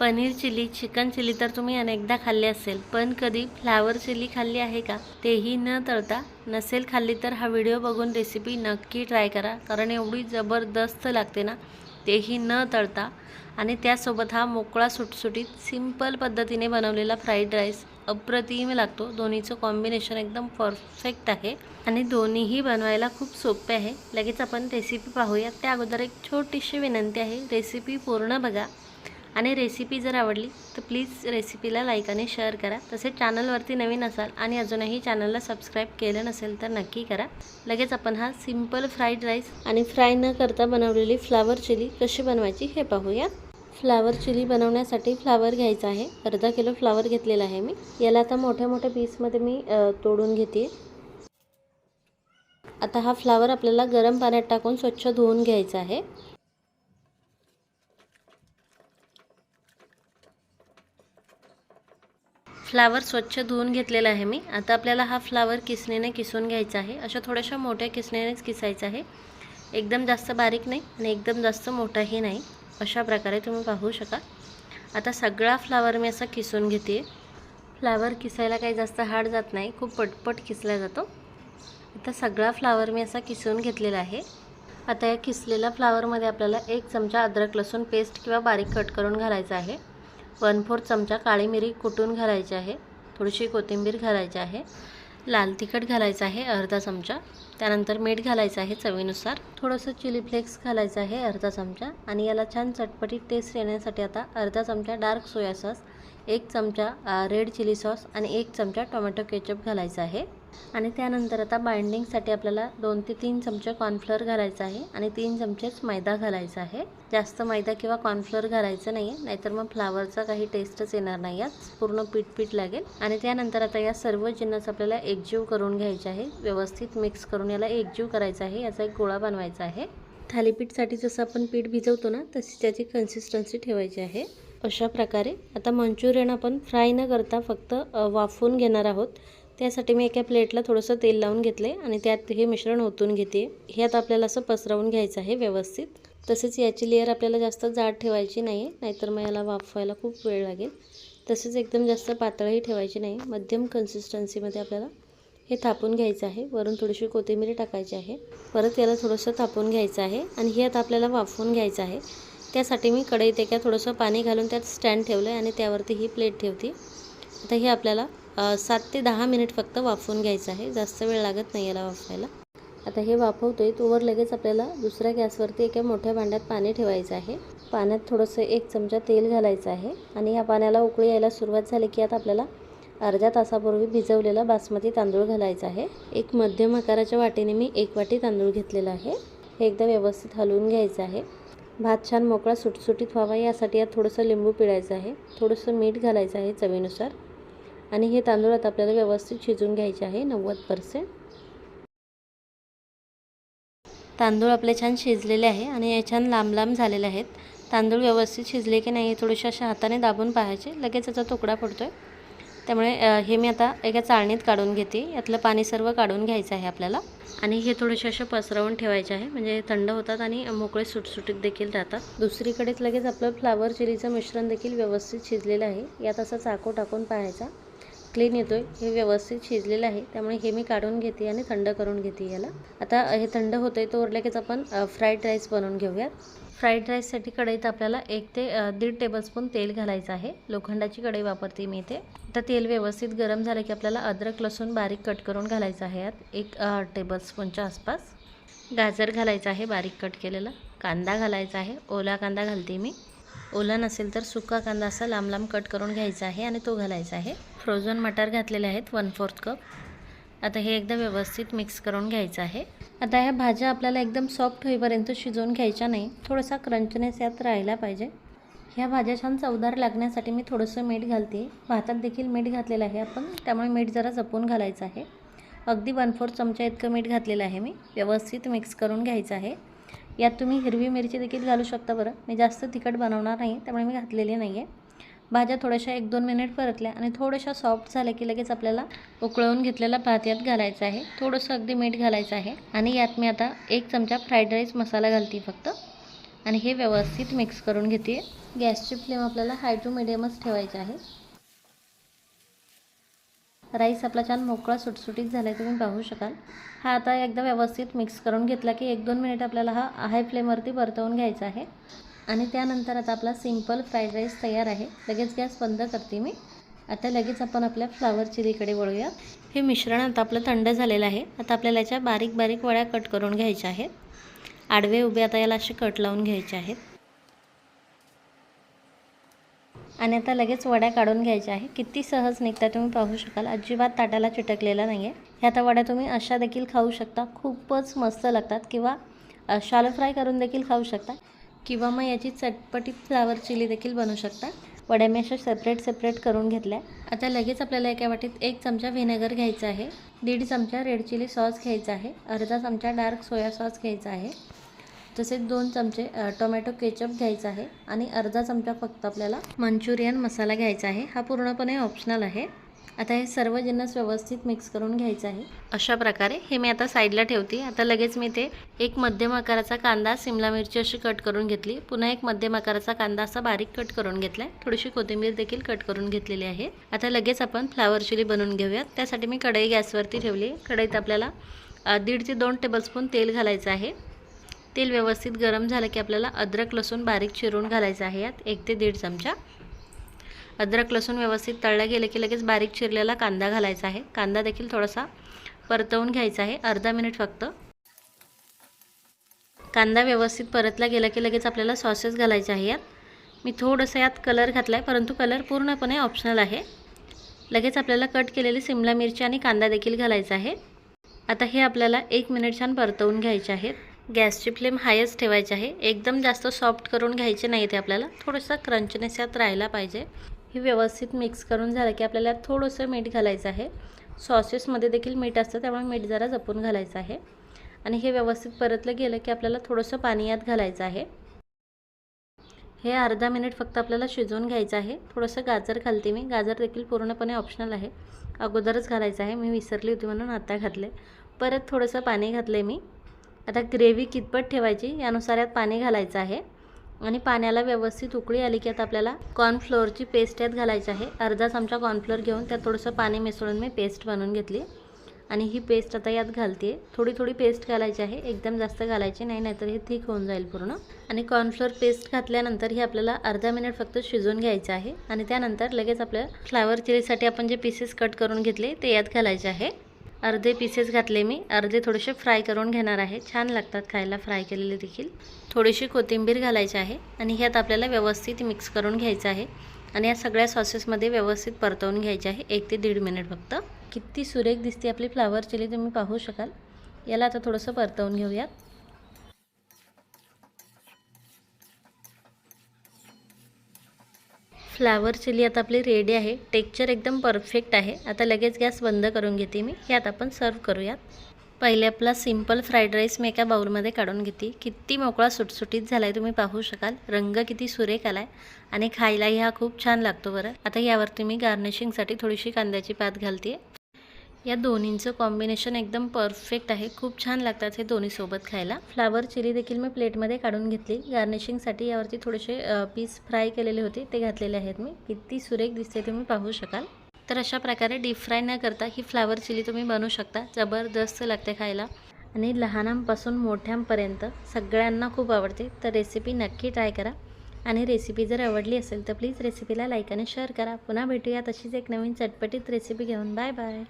Paneer chilli chicken chilli तर तुम्ही अनेकदा खाल्ली असेल पण कधी फ्लावर चिली खाल्ली आहे का? तेही न तळता नसेल खाल्ली तर हा व्हिडिओ बघून रेसिपी नक्की ट्राय करा कारण एवढी जबरदस्त लागते ना तेही न तळता. आणि त्यासोबत हा मोकळा सुटसुटीत सिंपल पद्धतीने बनवलेला फ्राईड राईस अप्रतिम लागतो. दोन्हीचं कॉम्बिनेशन एकदम परफेक्ट आहे. आणि दोन्हीही बनवायला खूप सोपे आहे. लगेच आपण रेसिपी पाहूया. त्या अगोदर एक छोटीशी विनंती आहे. रेसिपी पूर्ण बघा. आणि रेसिपी जर आवडली तर प्लीज रेसिपीला लाईक आणि शेअर करा. तसेच चॅनलवरती नवीन असाल आणि अजूनही चॅनलला सबस्क्राईब केलं नसेल तर नक्की करा. लगेच आपण हा सिंपल फ्राईड राईस आणि फ्राय न करता बनवलेली फ्लावर चिली कशी बनवायची हे पाहूया. फ्लावर चिली बनवण्यासाठी फ्लावर घ्यायचा आहे. अर्धा किलो फ्लावर घेतलेला आहे मी. याला आता मोठ्या मोठ्या पीसमध्ये मी तोडून घेते. आता हा फ्लावर आपल्याला गरम पाण्यात टाकून स्वच्छ धुवून घ्यायचा आहे. फ्लावर स्वच्छ धुवून घेतलेला आहे मी. आता आपल्याला हा फ्लावर किसणीने किसून घ्यायचा आहे. अशा थोड्याशा मोठ्या किसणीनेच किसायचा आहे. एकदम जास्त बारीक नाही आणि एकदम जास्त मोठाही नाही. अशा प्रकारे तुम्ही पाहू शका आता सगळा फ्लावर मी असा किसून घेते फ्लावर किसायला काही जास्त हार्ड जात नाही. खूप पटपट किसला जातो. आता सगळा फ्लावर मी असा किसून घेतलेला आहे. आता या किसलेल्या फ्लावरमध्ये आपल्याला एक चमचा अद्रक लसूण पेस्ट किंवा बारीक कट करून घालायचा आहे. वन फोर्थ चमचा काळी मिरी कुटून घालायची आहे. थोडीशी कोथिंबीर घालायची आहे. लाल तिखट घालायचं आहे अर्धा चमचा. त्यानंतर मीठ घालायचं आहे चवीनुसार. थोडंसं चिली फ्लेक्स घालायचं आहे अर्धा चमचा. आणि याला छान चटपटीत टेस्ट येण्यासाठी आता अर्धा चमचा डार्क सोया सॉस एक चमचा रेड चिली सॉस आणि एक चमचा टोमॅटो केचप घालायचा आहे. आणि त्यानंतर आता बाइंडिंगसाठी आपल्याला दोन ते तीन चमचे कॉर्नफ्लोअर घालायचं आहे आणि तीन चमचेच मैदा घालायचा आहे. जास्त मैदा किंवा कॉर्नफ्लोअर घालायचं नाही आहे नाहीतर मग फ्लावरचा काही टेस्टच येणार नाही यात. पूर्ण पीठ पीठ लागेल. आणि त्यानंतर आता या सर्व जिन्नस आपल्याला एकजीव करून घ्यायचे आहे. व्यवस्थित मिक्स करून याला एकजीव करायचा आहे याचा एक गोळा बनवायचा आहे. थालीपीठसाठी जसं आपण पीठ भिजवतो ना तशी त्याची कन्सिस्टन्सी ठेवायची आहे. अशा प्रकारे. आता मंचुरियन आपण फ्राय न करता फक्त वाफवून घेणार आहोत. त्यासाठी मी एका प्लेटला थोडंसं तेल लावून घेतले आणि त्यात हे मिश्रण ओतून घेते. हे आता आपल्याला असं पसरवून घ्यायचं आहे व्यवस्थित. तसेच याची लेअर आपल्याला जास्त जाड ठेवायची नाही आहे नाहीतर मग याला वाफवायला खूप वेळ लागेल. तसेच एकदम जास्त पातळही ठेवायची नाही. मध्यम कन्सिस्टन्सीमध्ये आपल्याला हे थापून घ्यायचं आहे. वरून थोडीशी कोथिंबीर टाकायची आहे. परत याला थोडंसं थापून घ्यायचं आहे आणि हे आता आपल्याला वाफवून घ्यायचं आहे. त्यासाठी मी कढईत एका थोडंसं पाणी घालून त्यात स्टँड ठेवलं आहे आणि त्यावरती ही प्लेट ठेवते. आता हे आपल्याला सात ते दहा मिनिट फक्त वाफवून घ्यायचं आहे. जास्त वेळ लागत नाही याला वाफवायला. आता हे वाफवतो आहे तोवर लगेच आपल्याला दुसऱ्या गॅसवरती एका मोठ्या भांड्यात पाणी ठेवायचं आहे. पाण्यात थोडंसं एक चमचा तेल घालायचं आहे आणि या पाण्याला उकळी यायला सुरुवात झाली की आता आपल्याला अर्ध्या तासापूर्वी भिजवलेला बासमती तांदूळ घालायचा आहे. एक मध्यम आकाराच्या वाटीने मी एक वाटी तांदूळ घेतलेला आहे. हे एकदा व्यवस्थित हलवून घ्यायचं आहे. भात छान मोकळा सुटसुटीत व्हावा यासाठी यात थोडंसं लिंबू पिळायचं आहे. थोडंसं मीठ घालायचं आहे चवीनुसार. आणि हे तांदूळ आता आपल्याला व्यवस्थित शिजून घ्यायचे आहे नव्वद पर्सेंट तांदूळ आपले छान शिजलेले आहे आणि हे छान लांब लांब झालेले आहेत. तांदूळ व्यवस्थित शिजले की नाही हे थोडेसे अशा हाताने दाबून पाहायचे. लगेच याचा तुकडा पडतो आहे त्यामुळे हे मी आता एका चाळणीत काढून घेते. यातलं पाणी सर्व काढून घ्यायचं आहे आपल्याला. आणि हे थोडेसे असे पसरवून ठेवायचे आहे. म्हणजे थंड होतात आणि मोकळे सुटसुटीत देखील राहतात. दुसरीकडेच लगेच आपलं फ्लावर चिलीचं मिश्रण देखील व्यवस्थित शिजलेलं आहे. यात असा चाकू टाकून पाहायचा. क्लीन येतोय. हे व्यवस्थित शिजलेलं आहे. त्यामुळे हे मी काढून घेते आणि थंड करून घेते याला. आता हे थंड होतंय तोवर लगेच आपण फ्राईड राईस बनवून घेऊयात. फ्राईड राईससाठी कढईत आपल्याला एक ते दीड टेबलस्पून तेल घालायचं आहे. लोखंडाची कढई वापरते मी इथे. आता तेल व्यवस्थित गरम झालं की आपल्याला अद्रक लसूण बारीक कट करून घालायचं आहे यात. एक टेबलस्पूनच्या आसपास. गाजर घालायचं आहे बारीक कट केलेला. कांदा घालायचा आहे. ओला कांदा घालते मी. ओला नसेल तर सुका कांदा असा लांब लांब कट करून घ्यायचा आहे आणि तो घालायचा आहे. फ्रोझन मटार घातलेले आहेत वन फोर्थ कप आता हे एकदम व्यवस्थित मिक्स करून घ्यायचं आहे. आता ह्या भाज्या आपल्याला एकदम सॉफ्ट होईपर्यंत शिजवून घ्यायच्या नाही. थोडासा क्रंचनेस यात राहिला पाहिजे. ह्या भाज्या छान चवदार लागण्यासाठी मी थोडंसं मीठ घालते. भातात देखील मीठ घातलेलं आहे आपण. त्यामुळे मीठ जरा जपून घालायचं आहे. अगदी वन फोर चमचा इतकं मीठ घातलेलं आहे मी. व्यवस्थित मिक्स करून घ्यायचं आहे. यात तुम्ही हिरवी मिरची देखील घालू शकता बरं. मी जास्त तिखट बनवणार नाही त्यामुळे मी घातलेली नाही आहे भाज्या थोड्याशा एक दोन मिनिट परतल्या आणि थोड्याशा सॉफ्ट झाल्या की लगेच आपल्याला उकळवून घेतलेला भात यात घालायचा आहे. थोडंसं अगदी मीठ घालायचं आहे आणि यात मी आता एक चमचा फ्राईड राईस मसाला घालते फक्त. आणि हे व्यवस्थित मिक्स करून घेते गॅसची फ्लेम आपल्याला हाय टू मिडियमच ठेवायची आहे. राईस आपला छान मोकळा सुटसुटीत झाला आहे तुम्ही पाहू शकाल. हा आता एकदा व्यवस्थित मिक्स करून घेतला की एक दोन मिनिट आपल्याला हा हाय फ्लेमवरती परतवून घ्यायचा आहे. आणि त्यानंतर आता आपला सिंपल फ्राईड राईस तयार आहे. लगेच गॅस बंद करते मी. आता लगेच आपण आपल्या फ्लावर चिलीकडे वळूया. हे मिश्रण आता आपलं थंड झालेलं आहे. आता आपल्याला याच्या बारीक बारीक वड्या कट करून घ्यायच्या आहेत. आडवे उभे आता याला असे कट लावून घ्यायचे आहेत. आणि आता लगेच वड्या काढून घ्यायच्या आहे किती सहज निघतात तुम्ही पाहू शकाल. अजिबात ताटाला चिटकलेला नाही आहे ह्या आता वड्या तुम्ही अशा देखील खाऊ शकता. खूपच मस्त लागतात किंवा शालो फ्राय करून देखील खाऊ शकता. किंवा मग याची चटपटीत फ्लावर चिली देखील बनवू शकता वड्या मी अशा सेपरेट सेपरेट करून घेतल्या. आता लगेच आपल्याला एका वाटीत एक चमचा व्हिनेगर घ्यायचा आहे. दीड चमचा रेड चिली सॉस घ्यायचा आहे. अर्धा चमचा डार्क सोया सॉस घ्यायचा आहे. तसेच दोन चमचे टोमॅटो केचप घ्यायचा आहे. आणि अर्धा चमचा फक्त आपल्याला मंचुरियन मसाला घ्यायचा आहे. हा पूर्णपणे ऑप्शनल आहे. आता हे सर्व जिन्नस व्यवस्थित मिक्स करून घ्यायचं आहे. अशा प्रकारे हे मी आता साईडला ठेवते. आता लगेच मी ते एक मध्यम आकाराचा कांदा सिमला मिरची अशी कट करून घेतली. पुन्हा एक मध्यम आकाराचा कांदा असा बारीक कट करून घेतला आहे. थोडीशी कोथिंबीर देखील कट करून घेतलेली आहे. आता लगेच आपण फ्लावर चिली बनवून घेऊयात. त्यासाठी मी कढई गॅसवरती ठेवली कढईत आपल्याला दीड ते दोन टेबलस्पून तेल घालायचं आहे. तेल व्यवस्थित गरम झालं की आपल्याला अद्रक लसूण बारीक चिरून घालायचं आहे यात. एक ते दीड चमचा. अद्रक लसूण व्यवस्थित तळलं गेलं की लगेच बारीक चिरलेला कांदा घालायचा आहे. कांदा देखील थोडासा परतवून घ्यायचा आहे. अर्धा मिनिट फक्त. कांदा व्यवस्थित परतला गेला की लगेच आपल्याला सॉसेस घालायचे आहे यात. मी थोडंसं यात कलर घातला आहे परंतु कलर पूर्णपणे ऑप्शनल आहे. लगेच आपल्याला कट केलेली सिमला मिरची आणि कांदा देखील घालायचा आहे. आता हे आपल्याला एक मिनिट छान परतवून घ्यायचे आहेत. गॅसची फ्लेम हायच ठेवायची आहे. एकदम जास्त सॉफ्ट करून घ्यायचे नाही ते आपल्याला. थोडंसं क्रंचनेस यात राहायला पाहिजे. हे व्यवस्थित मिक्स करून झालं की आपल्याला थोडंसं मीठ घालायचं आहे. सॉसेसमध्ये देखील मीठ असतं त्यामुळे मीठ जरा जपून घालायचं आहे. आणि हे व्यवस्थित परतलं गेलं की आपल्याला थोडंसं पाणी यात घालायचं आहे. हे अर्धा मिनिट फक्त आपल्याला शिजवून घ्यायचं आहे. थोडंसं गाजर घालते मी. गाजर देखील पूर्णपणे ऑप्शनल आहे. अगोदरच घालायचं आहे. मी विसरली होती म्हणून आता घातले परत थोडंसं पाणी घातलं मी. आता ग्रेव्ही कितपत ठेवायची यानुसार यात पाणी घालायचं आहे. आणि पाण्याला व्यवस्थित उकळी आली की आता आपल्याला कॉर्नफ्लोअरची पेस्ट यात घालायची आहे. अर्धा चमचा कॉर्नफ्लोअर घेऊन त्यात थोडंसं पाणी मिसळून मी पेस्ट बनवून घेतली. आणि ही पेस्ट आता यात घालते. थोडी थोडी पेस्ट घालायची आहे. एकदम जास्त घालायची नाही नाहीतर हे थिक होऊन जाईल पूर्ण. आणि कॉर्नफ्लोअर पेस्ट घातल्यानंतर ही आपल्याला अर्धा मिनिट फक्त शिजवून घ्यायचं आहे. आणि त्यानंतर लगेच आपल्या फ्लावर चिलीसाठी आपण जे पीसेस कट करून घेतले ते यात घालायचे आहे. अर्धे पीसेस घातले मी. अर्धे थोडेसे फ्राय करून घेणार आहे. छान लागतात खायला फ्राय केलेले देखील. थोडीशी कोथिंबीर घालायची आहे आणि ह्यात आपल्याला व्यवस्थित मिक्स करून घ्यायचं आहे आणि या सगळ्या सॉसेसमध्ये व्यवस्थित परतवून घ्यायचे आहे. एक ते दीड मिनिट फक्त. किती सुरेख दिसते आपली फ्लावर चिली तुम्ही पाहू शकाल. याला आता थोडंसं परतवून घेऊयात. फ्लावर चिली आता आपली रेडी आहे. टेक्चर एकदम परफेक्ट आहे. आता लगेच गॅस बंद करून घेते मी. यात आपण सर्व करूयात. पहिले आपला सिंपल फ्राईड राईस मी एका बाउलमध्ये काढून घेते. किती मोकळा सुटसुटीत झाला आहे तुम्ही पाहू शकाल. रंग किती सुरेख आला आहे आणि खायलाही हा खूप छान लागतो बरं. आता यावरती मी गार्निशिंगसाठी थोडीशी कांद्याची पात घालते या दोन्हींचं कॉम्बिनेशन एकदम परफेक्ट आहे. खूप छान लागतात हे दोन्ही सोबत खायला. फ्लावर चिली देखील मी प्लेटमध्ये काढून घेतली. गार्निशिंगसाठी यावरती थोडेसे पीस फ्राय केलेले होते. ते घातलेले आहेत मी. किती सुरेख दिसते तुम्ही पाहू शकाल. तर अशा प्रकारे डीप फ्राय न करता ही फ्लावर चिली तुम्ही बनवू शकता. जबरदस्त लागते खायला. आणि लहानांपासून मोठ्यांपर्यंत सगळ्यांना खूप आवडते. तर रेसिपी नक्की ट्राय करा. आणि रेसिपी जर आवडली असेल तर प्लीज रेसिपीला लाईक आणि शेअर करा. पुन्हा भेटूया तशीच एक नवीन चटपटीत रेसिपी घेऊन. Bye bye